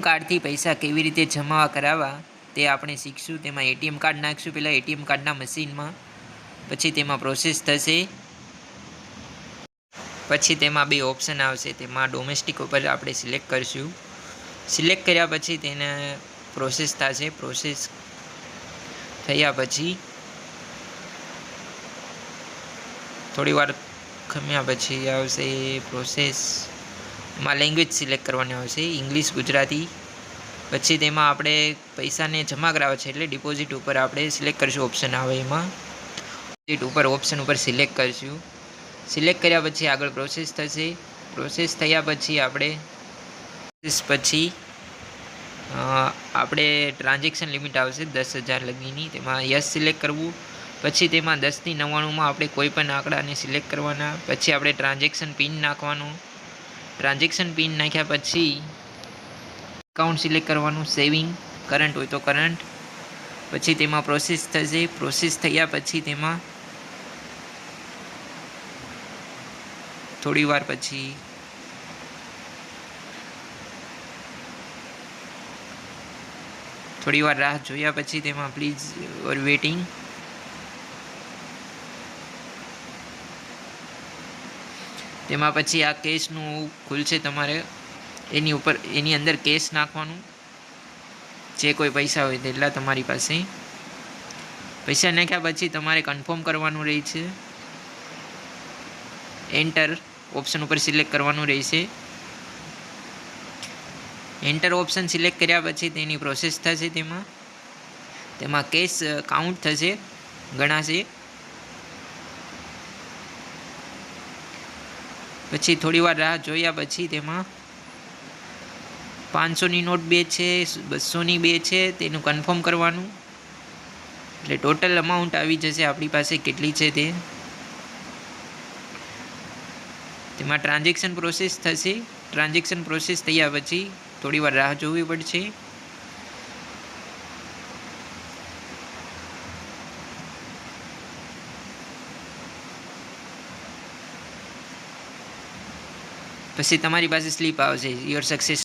કાર્ડથી પૈસા કેવી રીતે જમા કરાવવા, તે આપણે શીખશું. તેમાં એટીએમ કાર્ડ નાખશું પહેલાં. એટીએમ કાર્ડના મશીનમાં. પછી તેમાં પ્રોસેસ થશે. પછી તેમાં બે ઓપ્શન આવશે. તેમાં ડોમેસ્ટિક ઉપર આપણે સિલેક્ટ કરીશું. સિલેક્ટ કર્યા પછી તેને પ્રોસેસ થશે. પ્રોસેસ થયા પછી થોડી વાર ખમ્યા પછી આવશે પ્રોસેસ. એમાં લેંગ્વેજ સિલેક્ટ કરવાની આવશે ઇંગ્લિશ ગુજરાતી. પછી તેમાં આપણે પૈસાને જમા કરાવવા છે એટલે ડિપોઝિટ ઉપર આપણે સિલેક્ટ કરીશું ઓપ્શન આવે એમાં. ડિપોઝિટ ઉપર ઓપ્શન ઉપર સિલેક્ટ કરીશું. સિલેક્ટ કર્યા પછી આગળ પ્રોસેસ થશે. પ્રોસેસ થયા પછી આપણે પછી આપણે ટ્રાન્ઝેક્શન લિમિટ આવશે દસ હજાર લગીની. તેમાં યસ સિલેક્ટ કરવું. પછી તેમાં દસથી નવ્વાણુંમાં આપણે કોઈ પણ આંકડાને સિલેક્ટ કરવાના. પછી આપણે ટ્રાન્ઝેક્શન પિન નાખવાનું. ટ્રાન્ઝેક્શન પિન નાખ્યા પછી એકાઉન્ટ સિલેક્ટ કરવાનું સેવિંગ કરંટ હોય તો કરંટ. પછી તેમાં પ્રોસેસ થશે. પ્રોસેસ થયા પછી તેમાં થોડી વાર પછી થોડી વાર રાહ જોયા પછી તેમાં પ્લીઝ ઓર વેટિંગ તેમાં પછી આ કેસનું ખુલશે તમારે એની ઉપર, એની અંદર કેસ નાખવાનું. જે કોઈ પૈસા હોય તેટલા તમારી પાસે. પૈસા નાખ્યા પછી તમારે કન્ફર્મ કરવાનું રહે છે એન્ટર ઓપ્શન ઉપર સિલેક્ટ કરવાનું રહેશે. એન્ટર ઓપ્શન સિલેક્ટ કર્યા પછી તેની પ્રોસેસ થશે તેમાં. તેમાં કેસ કાઉન્ટ થશે, ગણાશે. પછી થોડી વાર રાહ જોયા પછી તેમાં પાંચસોની નોટ બે છે, બસોની બે છે, તેનું કન્ફર્મ કરવાનું. એટલે ટોટલ અમાઉન્ટ આવી જશે આપણી પાસે કેટલી છે તે. તેમાં ટ્રાન્ઝેક્શન પ્રોસેસ થશે. ટ્રાન્ઝેક્શન પ્રોસેસ થયા પછી થોડી વાર રાહ જોવી પડશે. પછી તમારી પાસે સ્લીપ આવશે. Your success